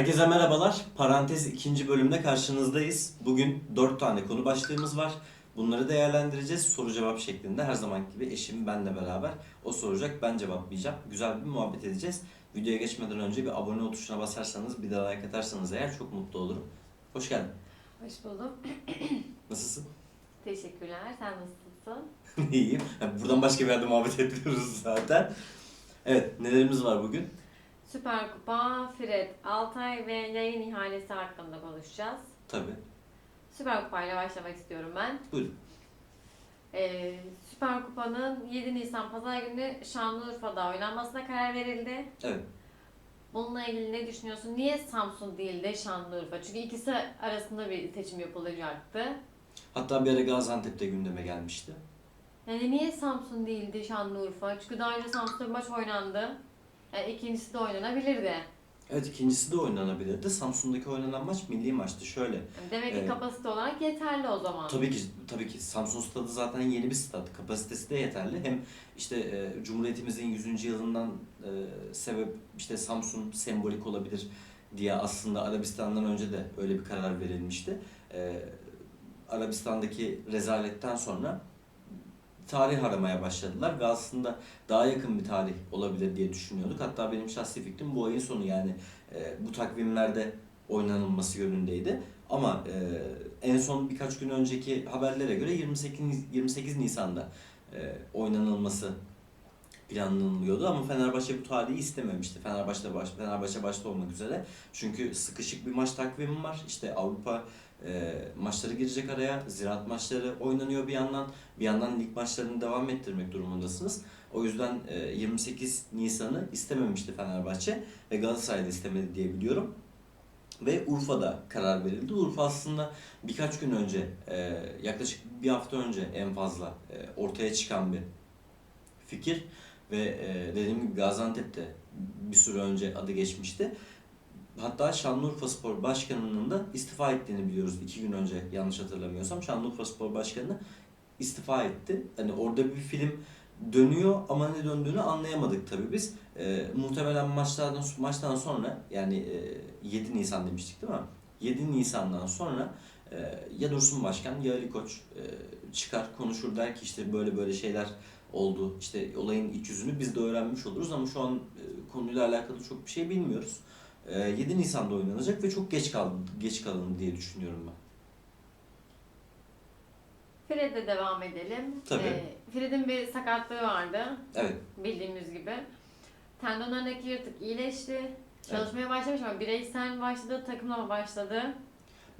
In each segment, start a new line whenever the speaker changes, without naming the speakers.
Herkese merhabalar. Parantez ikinci bölümde karşınızdayız. Bugün dört tane konu başlığımız var. Bunları değerlendireceğiz soru cevap şeklinde. Her zamanki gibi eşim benle beraber. O soracak, ben cevaplayacağım. Güzel bir muhabbet edeceğiz. Videoya geçmeden önce bir abone ol tuşuna basarsanız, bir de like atarsanız eğer çok mutlu olurum. Hoş geldin.
Hoş buldum.
Nasılsın?
Teşekkürler. Sen nasılsın?
İyiyim. Yani buradan başka bir yerde muhabbet ediyoruz zaten. Evet, nelerimiz var bugün?
Süper Kupa, Fred, Altay ve yayın ihalesi hakkında konuşacağız.
Tabii.
Süper Kupa ile başlamak istiyorum ben.
Buyurun.
Ee, Süper Kupa'nın 7 Nisan Pazar günü Şanlıurfa'da oynanmasına karar verildi.
Evet.
Bununla ilgili ne düşünüyorsun? Niye Samsun değil de Şanlıurfa? Çünkü ikisi arasında bir seçim yapılacaktı.
Hatta bir ara Gaziantep'te gündeme gelmişti.
Yani niye Samsun değildi Şanlıurfa? Çünkü daha önce Samsun'da maç oynandı. Yani ikincisi de oynanabilirdi.
Evet ikincisi de oynanabilirdi. Samsun'daki oynanan maç milli maçtı. Şöyle.
Demek ki
Evet.
kapasite olarak yeterli o zaman.
Tabii ki tabii ki Samsun Stadı zaten yeni bir stat. Kapasitesi de yeterli. Hem işte e, Cumhuriyetimizin 100. yılından e, sebep işte Samsun sembolik olabilir diye aslında Arabistan'dan önce de öyle bir karar verilmişti. E, Arabistan'daki rezaletten sonra tarih aramaya başladılar ve aslında daha yakın bir tarih olabilir diye düşünüyorduk. Hatta benim şahsi fikrim bu ayın sonu yani e, bu takvimlerde oynanılması yönündeydi. Ama e, en son birkaç gün önceki haberlere göre 28 28 Nisan'da e, oynanılması planlanılıyordu ama Fenerbahçe bu tarihi istememişti. Fenerbahçe baş, Fenerbahçe başta olmak üzere. Çünkü sıkışık bir maç takvimi var. İşte Avrupa e, maçları girecek araya. Ziraat maçları oynanıyor bir yandan. Bir yandan lig maçlarını devam ettirmek durumundasınız. O yüzden e, 28 Nisan'ı istememişti Fenerbahçe ve Galatasaray da istemedi diye biliyorum. Ve Urfa'da karar verildi. Urfa aslında birkaç gün önce, e, yaklaşık bir hafta önce en fazla e, ortaya çıkan bir fikir. Ve e, dediğim gibi Gaziantep'te bir süre önce adı geçmişti. Hatta Şanlıurfa Spor Başkanı'nın da istifa ettiğini biliyoruz. iki gün önce yanlış hatırlamıyorsam Şanlıurfa Spor Başkanı istifa etti. Hani orada bir film dönüyor ama ne döndüğünü anlayamadık tabii biz. E, muhtemelen maçlardan maçtan sonra yani e, 7 Nisan demiştik değil mi? 7 Nisan'dan sonra e, ya Dursun Başkan ya Ali Koç e, çıkar konuşur der ki işte böyle böyle şeyler oldu. İşte olayın iç yüzünü biz de öğrenmiş oluruz ama şu an e, konuyla alakalı çok bir şey bilmiyoruz. E, 7 Nisan'da oynanacak ve çok geç kaldı geç kalındı diye düşünüyorum ben.
Fred'e devam edelim.
Tabii.
Ee, Fred'in bir sakatlığı vardı
Evet.
bildiğimiz gibi. Tendonlarındaki yırtık iyileşti. Çalışmaya başlamış ama bireysel başladı, takımla mı başladı?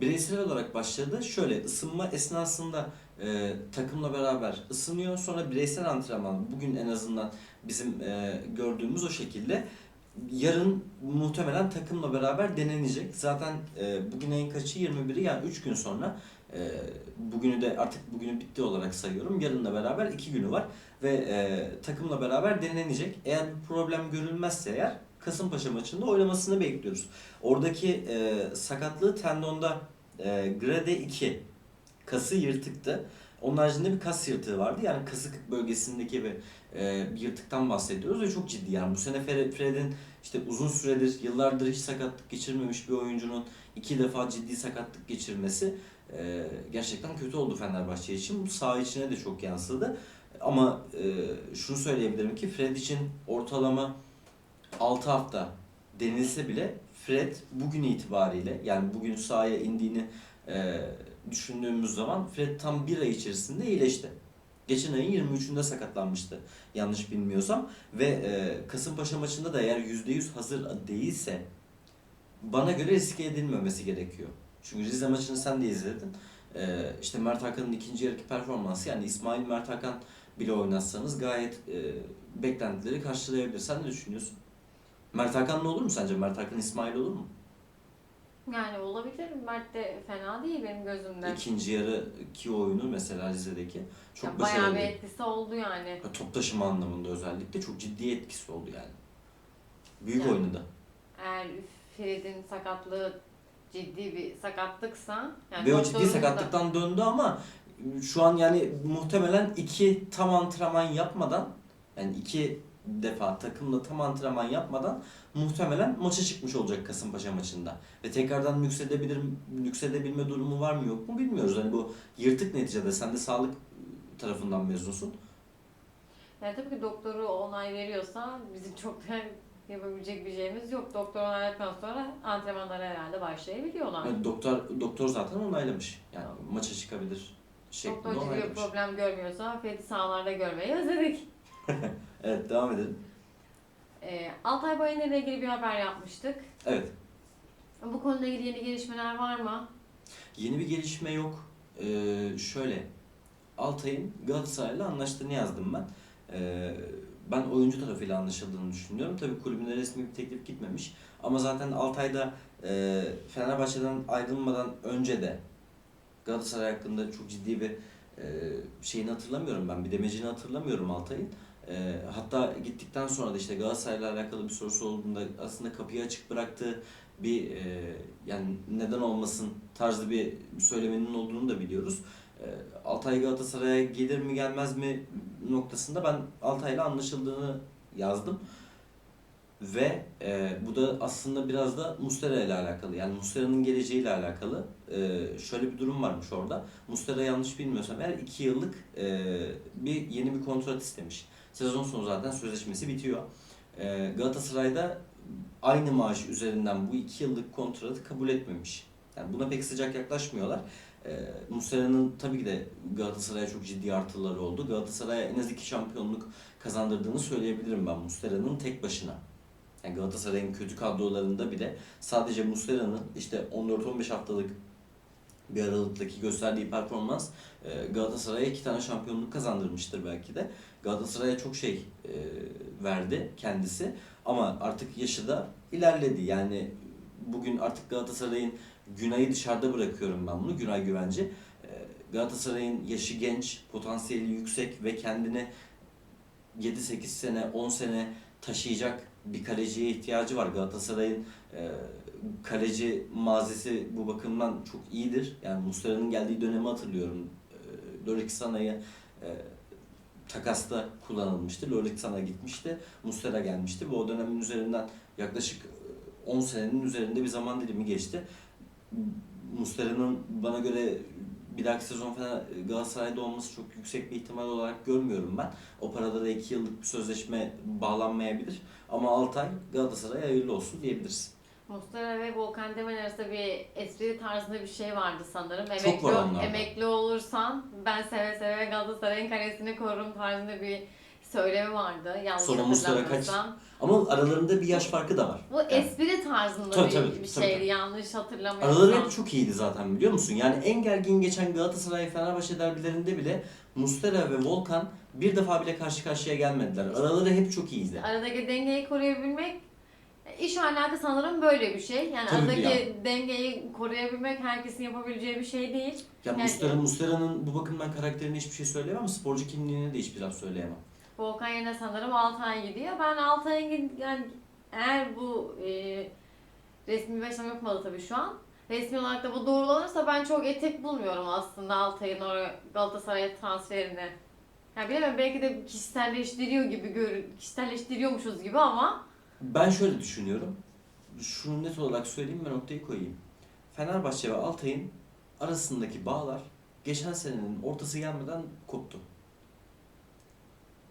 Bireysel olarak başladı. Şöyle ısınma esnasında e, takımla beraber ısınıyor. Sonra bireysel antrenman bugün en azından bizim e, gördüğümüz o şekilde. Yarın muhtemelen takımla beraber denenecek. Zaten e, bugün ayın kaçı 21'i yani 3 gün sonra e, bugünü de artık bugünü bitti olarak sayıyorum. Yarınla beraber 2 günü var ve e, takımla beraber denenecek. Eğer bir problem görülmezse eğer Kasımpaşa maçında oynamasını bekliyoruz. Oradaki e, sakatlığı tendonda e, grade 2 kası yırtıktı. Onun haricinde bir kas yırtığı vardı. Yani kasık bölgesindeki bir, e, bir yırtıktan bahsediyoruz ve çok ciddi. Yani bu sene Fre- Fred'in işte uzun süredir, yıllardır hiç sakatlık geçirmemiş bir oyuncunun iki defa ciddi sakatlık geçirmesi e, gerçekten kötü oldu Fenerbahçe için. Bu saha içine de çok yansıdı. Ama e, şunu söyleyebilirim ki Fred için ortalama 6 hafta denilse bile Fred bugün itibariyle yani bugün sahaya indiğini e, düşündüğümüz zaman Fred tam bir ay içerisinde iyileşti. Geçen ayın 23'ünde sakatlanmıştı yanlış bilmiyorsam ve e, Kasımpaşa maçında da eğer %100 hazır değilse bana göre riske edilmemesi gerekiyor. Çünkü Rize maçını sen de izledin. E, işte Mert Hakan'ın ikinci yarıki performansı yani İsmail Mert Hakan bile oynatsanız gayet e, beklentileri karşılayabilir. Sen ne düşünüyorsun? Mert Hakan ne olur mu sence? Mert Hakan İsmail olur mu?
Yani olabilir. Mert de fena değil benim gözümde.
İkinci yarıki oyunu mesela Rize'deki çok
Ya bayağı
başarılı.
bir etkisi oldu yani.
Ha, Top taşıma anlamında özellikle çok ciddi etkisi oldu yani. Büyük
Yani.
oynadı.
Eğer Fred'in sakatlığı ciddi bir sakatlıksa yani
Ve o ciddi
da-
sakatlıktan döndü ama şu an yani muhtemelen iki tam antrenman yapmadan yani iki defa takımla tam antrenman yapmadan muhtemelen maça çıkmış olacak Kasımpaşa maçında. Ve tekrardan nüksedebilir, nüksedebilme durumu var mı yok mu bilmiyoruz. Hani bu yırtık neticede sen de sağlık tarafından mezunsun.
Yani tabii ki doktoru onay veriyorsa bizim çok da yapabilecek bir şeyimiz yok. Doktor onayladıktan sonra antrenmanlara herhalde başlayabiliyorlar.
Yani doktor doktor zaten onaylamış. Yani maça çıkabilir şeklinde
Doktor
onaylamış.
problem görmüyorsa Fethi sahalarda görmeyi özledik.
Evet devam edelim.
Ee, Altay Bayındır ile ilgili bir haber yapmıştık.
Evet.
Bu konuyla ilgili yeni gelişmeler var mı?
Yeni bir gelişme yok. Ee, şöyle, Altay'ın Galatasaray'la anlaştığını yazdım ben. Ee, ben oyuncu tarafıyla anlaşıldığını düşünüyorum. Tabii kulübüne resmi bir teklif gitmemiş. Ama zaten Altay'da e, Fenerbahçe'den ayrılmadan önce de Galatasaray hakkında çok ciddi bir e, şeyini hatırlamıyorum ben. Bir demecini hatırlamıyorum Altay'ın. E, hatta gittikten sonra da işte Galatasaray'la alakalı bir sorusu olduğunda aslında kapıyı açık bıraktığı bir e, yani neden olmasın tarzı bir söylemenin olduğunu da biliyoruz. E, Altay Galatasaray'a gelir mi gelmez mi noktasında ben Altay'la anlaşıldığını yazdım. Ve e, bu da aslında biraz da Mustera ile alakalı. Yani Mustera'nın geleceğiyle alakalı. E, şöyle bir durum varmış orada. Mustera yanlış bilmiyorsam eğer 2 yıllık e, bir yeni bir kontrat istemiş. Sezon sonu zaten sözleşmesi bitiyor. E, Galatasaray'da aynı maaş üzerinden bu 2 yıllık kontratı kabul etmemiş. Yani buna pek sıcak yaklaşmıyorlar. E, Muslera'nın tabii ki de Galatasaray'a çok ciddi artıları oldu. Galatasaray'a en az iki şampiyonluk kazandırdığını söyleyebilirim ben Muslera'nın tek başına. Yani Galatasaray'ın kötü kadrolarında bile sadece Muslera'nın işte 14-15 haftalık bir aralıktaki gösterdiği performans e, Galatasaray'a iki tane şampiyonluk kazandırmıştır belki de. Galatasaray'a çok şey e, verdi kendisi ama artık yaşı da ilerledi. Yani bugün artık Galatasaray'ın Günay'ı dışarıda bırakıyorum ben bunu. Günay Güvenci. E, Galatasaray'ın yaşı genç, potansiyeli yüksek ve kendini 7-8 sene, 10 sene taşıyacak bir kaleciye ihtiyacı var. Galatasaray'ın e, kaleci mazisi bu bakımdan çok iyidir. Yani Muslera'nın geldiği dönemi hatırlıyorum. E, Lorik Sana'yı e, takasta kullanılmıştı. Lorik Sana gitmişti. Muslera gelmişti ve o dönemin üzerinden yaklaşık e, 10 senenin üzerinde bir zaman dilimi geçti. Muslera'nın bana göre bir dahaki sezon falan Galatasaray'da olması çok yüksek bir ihtimal olarak görmüyorum ben. O parada da 2 yıllık bir sözleşme bağlanmayabilir. Ama Altay Galatasaray'a hayırlı olsun diyebiliriz.
Mustafa ve Volkan Demirel arasında bir espri tarzında bir şey vardı sanırım.
Çok
Emekli,
var onlarda.
emekli olursan ben seve seve Galatasaray'ın kalesini korurum tarzında bir söylemi vardı. Yanlış
Sonra Muslera kaç-
hatırlamıyorsam.
Ama aralarında bir yaş farkı da var.
Bu
Yani
espri tarzında
Tabii,
bir,
tabii,
bir
tabii,
şeydi
tabii.
yanlış hatırlamıyorsam.
Araları hep çok iyiydi zaten biliyor musun? Yani en gergin geçen Galatasaray Fenerbahçe derbilerinde bile Mustera ve Volkan bir defa bile karşı karşıya gelmediler. Araları hep çok iyiydi.
Aradaki dengeyi koruyabilmek iş ahlakı sanırım böyle bir şey. Yani
Tabii
aradaki
ya.
dengeyi koruyabilmek herkesin yapabileceği bir şey değil.
Ya
Yani-
Mustera, Mustera'nın bu bakımdan karakterine hiçbir şey söyleyemem sporcu kimliğine de hiçbir laf söyleyemem.
Volkan yerine sanırım Altay gidiyor. Ben Altay'ın yani eğer bu e, resmi bir açıklama yapmadı tabii şu an. Resmi olarak da bu doğrulanırsa ben çok etik bulmuyorum aslında Altay'ın Galatasaray'a transferini. Yani bilemem belki de kişiselleştiriyor gibi gör, kişiselleştiriyormuşuz gibi ama
Ben şöyle düşünüyorum. Şunu net olarak söyleyeyim ve noktayı koyayım. Fenerbahçe ve Altay'ın arasındaki bağlar geçen senenin ortası gelmeden koptu.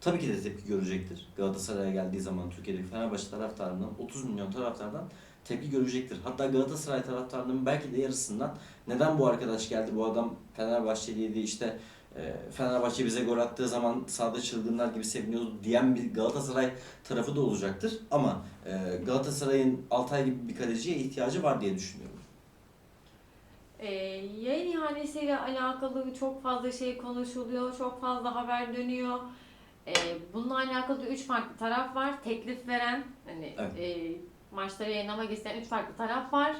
Tabii ki de tepki görecektir. Galatasaray'a geldiği zaman Türkiye'deki Fenerbahçe taraftarından 30 milyon taraftardan tepki görecektir. Hatta Galatasaray taraftarının belki de yarısından neden bu arkadaş geldi, bu adam Fenerbahçeliydi işte Fenerbahçe bize gol attığı zaman sahada çılgınlar gibi seviniyordu diyen bir Galatasaray tarafı da olacaktır. Ama e, Galatasaray'ın Altay gibi bir kaleciye ihtiyacı var diye düşünüyorum.
e, yayın ihalesiyle alakalı çok fazla şey konuşuluyor, çok fazla haber dönüyor. E, bununla alakalı üç farklı taraf var. Teklif veren, hani
Evet.
e, maçları yayınlamak isteyen üç farklı taraf var.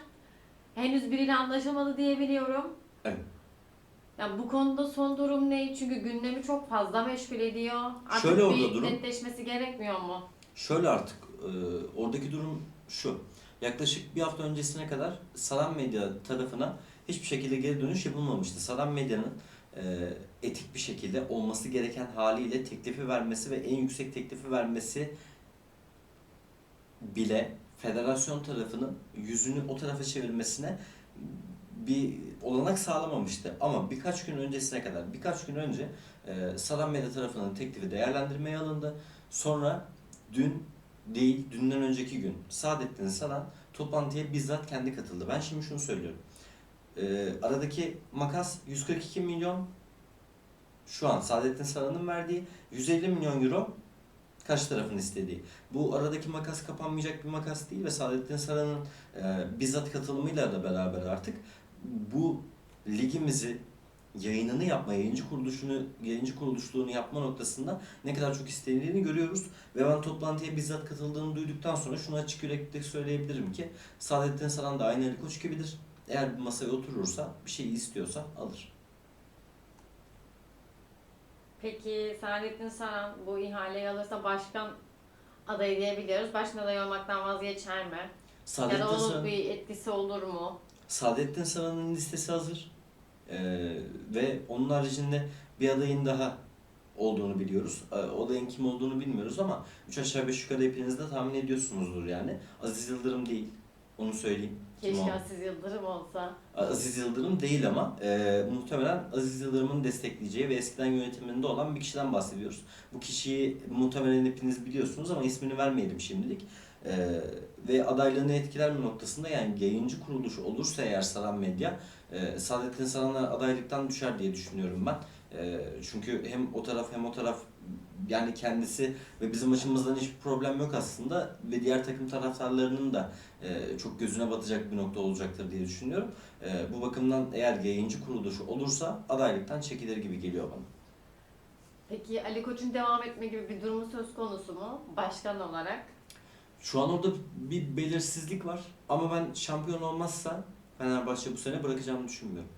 Henüz biriyle anlaşılmadı diye biliyorum.
Evet.
Yani bu konuda son durum ne? Çünkü gündemi çok fazla meşgul ediyor. Artık
Şöyle orada
bir
durum.
netleşmesi gerekmiyor mu?
Şöyle artık e, oradaki durum şu. Yaklaşık bir hafta öncesine kadar Salam Medya tarafına hiçbir şekilde geri dönüş yapılmamıştı. Salam Medya'nın e, etik bir şekilde olması gereken haliyle teklifi vermesi ve en yüksek teklifi vermesi bile federasyon tarafının yüzünü o tarafa çevirmesine bir olanak sağlamamıştı. Ama birkaç gün öncesine kadar, birkaç gün önce e, Saran Medya tarafının teklifi değerlendirmeye alındı. Sonra dün değil, dünden önceki gün Saadettin Saran toplantıya bizzat kendi katıldı. Ben şimdi şunu söylüyorum. E, aradaki makas 142 milyon şu an Saadettin Saran'ın verdiği 150 milyon euro karşı tarafın istediği. Bu aradaki makas kapanmayacak bir makas değil ve Saadettin Saran'ın e, bizzat katılımıyla da beraber artık bu ligimizi yayınını yapma, yayıncı kuruluşunu, yayıncı kuruluşluğunu yapma noktasında ne kadar çok istediğini görüyoruz. Ve ben toplantıya bizzat katıldığını duyduktan sonra şunu açık yürekli söyleyebilirim ki Saadettin Saran da aynı Ali Koç gibidir. Eğer bir masaya oturursa, bir şey istiyorsa alır.
Peki Saadettin Saran bu ihaleyi alırsa başkan adayı diyebiliyoruz. Başkan adayı olmaktan vazgeçer mi? Ya
Saadettin
da onun
Saran...
bir etkisi olur mu?
Saadettin Saran'ın listesi hazır. Ee, ve onun haricinde bir adayın daha olduğunu biliyoruz. Ee, o adayın kim olduğunu bilmiyoruz ama 3 aşağı 5 yukarı hepiniz de tahmin ediyorsunuzdur yani. Aziz Yıldırım değil. Onu söyleyeyim. Kim
Keşke
o?
Aziz Yıldırım olsa.
Aziz Yıldırım değil ama e, muhtemelen Aziz Yıldırım'ın destekleyeceği ve eskiden yönetiminde olan bir kişiden bahsediyoruz. Bu kişiyi muhtemelen hepiniz biliyorsunuz ama ismini vermeyelim şimdilik. E, ve adaylığını etkiler mi noktasında yani yayıncı kuruluş olursa eğer Saran Medya e, Saadettin Saran'a adaylıktan düşer diye düşünüyorum ben. E, çünkü hem o taraf hem o taraf yani kendisi ve bizim açımızdan hiçbir problem yok aslında ve diğer takım taraftarlarının da e, çok gözüne batacak bir nokta olacaktır diye düşünüyorum. E, bu bakımdan eğer yayıncı kuruluşu olursa adaylıktan çekilir gibi geliyor bana.
Peki Ali Koç'un devam etme gibi bir durumu söz konusu mu? Başkan olarak.
Şu an orada bir belirsizlik var ama ben şampiyon olmazsa Fenerbahçe bu sene bırakacağımı düşünmüyorum.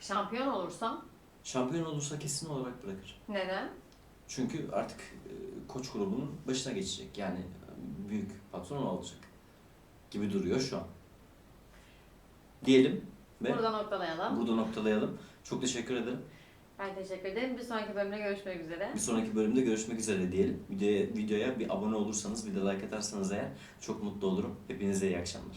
Şampiyon olursam
Şampiyon olursa kesin olarak bırakır.
neden?
Çünkü artık e, koç grubunun başına geçecek. Yani e, büyük patron olacak gibi duruyor şu an. Diyelim ve
Burada noktalayalım.
burada noktalayalım. Çok teşekkür ederim.
Ben teşekkür ederim. Bir sonraki bölümde görüşmek üzere.
Bir sonraki bölümde görüşmek üzere diyelim. Videoya, videoya bir abone olursanız, bir de like atarsanız eğer çok mutlu olurum. Hepinize iyi akşamlar.